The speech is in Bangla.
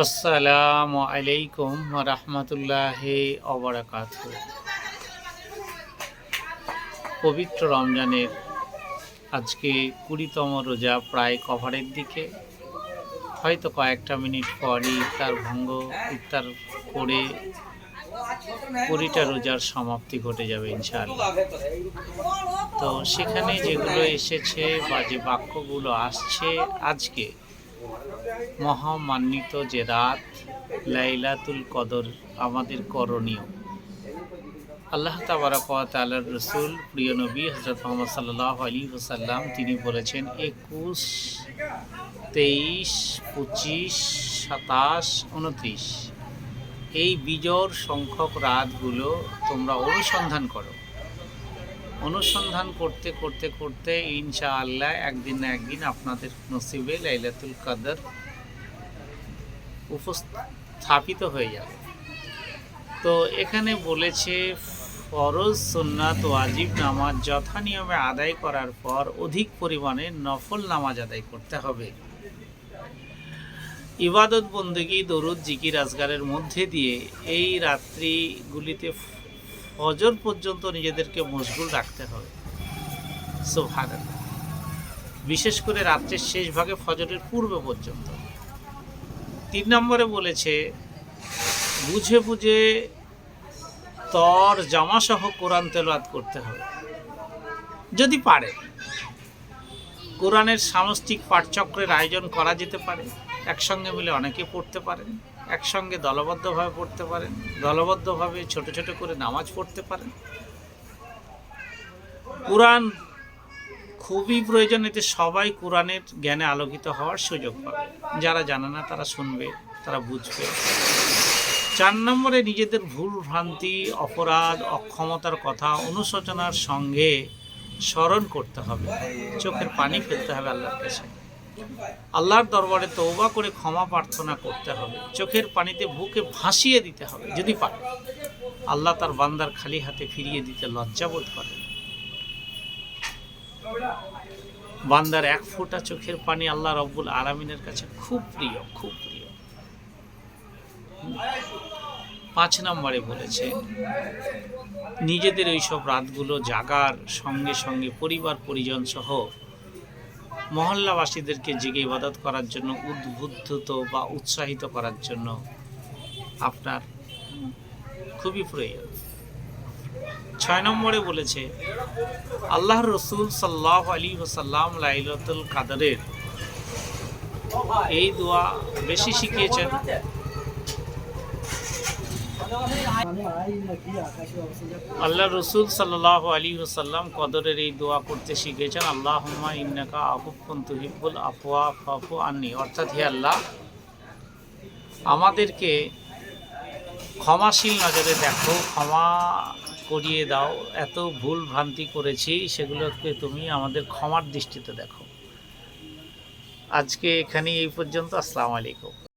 আসসালামু আলাইকুম রহমতুল্লাহ অবরাকাত পবিত্র রমজানের আজকে কুড়িতম রোজা প্রায় কভারের দিকে। হয়তো কয়েকটা মিনিট পরই ইফতার ভঙ্গ ইফতার করে কুড়িটা রোজার সমাপ্তি ঘটে যাবে ইনশাআল্লাহ। তো সেখানে যেগুলো এসেছে বা যে বাক্যগুলো আসছে আজকে মহামান্বিত যে রাত, লাইলাতুল কদর আমাদের করণীয়। আল্লাহ তাবারাকালার রসুল, প্রিয় নবী হজরত মোহাম্মদ সাল্লাহ আলী ওসাল্লাম তিনি বলেছেন, একুশ, তেইশ, পঁচিশ, সাতাশ, উনত্রিশ। এই বিজোর সংখ্যক রাতগুলো তোমরা অনুসন্ধান করো। অনুসন্ধান করতে করতে করতে ইনশা আল্লাহ একদিন না একদিন আপনাদের নসিবে লাইলাতুল কাদার উপস্থাপিত হয়ে যাবে। তো এখানে বলেছে, ফরজ, সুন্নাত ওয়াজিব নামাজ যথা নিয়মে আদায় করার পর অধিক পরিমাণে নফল নামাজ আদায় করতে হবে। ইবাদত বন্দেগি দরুদ, জিকির, আজগারের মধ্যে দিয়ে এই রাত্রিগুলিতে ফজর পর্যন্ত নিজেদেরকে মশগুল রাখতে হবে। বিশেষ করে রাত্রের শেষ ভাগে ফজরের পূর্ব পর্যন্ত। তিন নম্বরে বলেছে, বুঝে বুঝে তর জামাসহ কোরআন তেলাওয়াত করতে হবে। যদি পারে, কোরআনের সামষ্টিক পাঠচক্রের আয়োজন করা যেতে পারে। একসঙ্গে মিলে অনেকে পড়তে পারেন। একসঙ্গে দলবদ্ধভাবে পড়তে পারেন, দলবদ্ধভাবে ছোট ছোট করে নামাজ পড়তে পারেন। কোরআন খুবই প্রয়োজন, এতে সবাই কোরআনের জ্ঞানে আলোকিত হওয়ার সুযোগ পাবে। যারা জানে না, তারা শুনবে, তারা বুঝবে। চার নম্বরে নিজেদের ভুল ভ্রান্তি, অপরাধ, অক্ষমতার কথা, অনুশোচনার সঙ্গে স্মরণ করতে হবে। চোখের পানি ফেলতে হবে আল্লাহর কাছে। আল্লাহর দরবারে তৌবা করে ক্ষমা প্রার্থনা করতে হবে। চোখের পানিতে বুকে ভাসিয়ে দিতে হবে, যদি পারে। আল্লাহ তার বান্দার খালি হাতে ফিরিয়ে দিতে লজ্জাবোধ করে বান্দার এক ফোঁটা চোখের পানি আল্লাহ রব্বুল আলমিনের কাছে খুব প্রিয় খুব প্রিয়। পাঁচ নম্বরে বলেছে, নিজেদের এইসব রাতগুলো জাগার সঙ্গে সঙ্গে পরিবার পরিজন সহ মহল্লাবাসীদেরকে জেগে ইবাদত করার জন্য, উদ্বুদ্ধত বা উৎসাহিত করার জন্য আপনার খুবই প্রয়োজন। ছয় নম্বরে বলেছে আল্লাহ রসুল সাল্লাহ আলী ওসাল্লাম লাইলতুল কাদারের এই দোয়া বেশি শিখিয়েছেন আল্লাহ রসুল সাল্লাহ আলী ওসাল্লাম কদরের এই দোয়া করতে শিখেছেন আল্লাহ ইন্নাকা আফুফুন তুহিবুল আফওয়া ফাফু আন্নি। অর্থাৎ হে আল্লাহ, আমাদেরকে ক্ষমাশীল নজরে দেখো, ক্ষমা করিয়ে দাও। এত ভুল ভ্রান্তি করেছি, সেগুলোকে তুমি আমাদের ক্ষমার দৃষ্টিতে দেখো। আজকে এখানে এই পর্যন্ত। আসসালামু আলাইকুম।